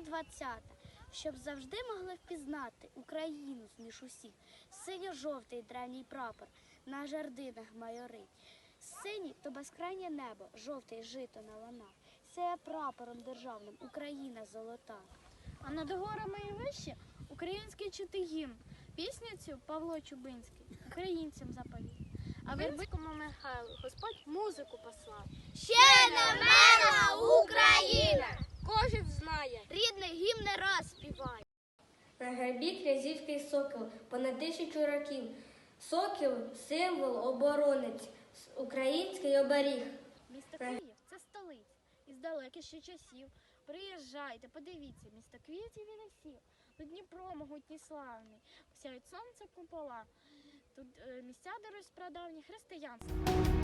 двадцята, щоб завжди могли впізнати Україну зміж усіх. Синьо-жовтий древній прапор на жердинах майорить. Синій то безкрайнє небо, жовтий жито на ланах. Це прапором державним Україна золота. А над горами і вище український чути гімн. Пісню цю Павло Чубинський українцям заповів. А Вербицькому Михайлу Господь музику послав. Ще не вмерла На гербі князівський сокіл понад тисячу років. Сокіл символ, оборонець, український оберіг. Місто Київ це столиця. Із далеких ще часів. Приїжджайте, подивіться, місто квітів і лісів. Тут Дніпро могутній славний, сяють сонце купола. Тут е, місця дарують прадавні християнства.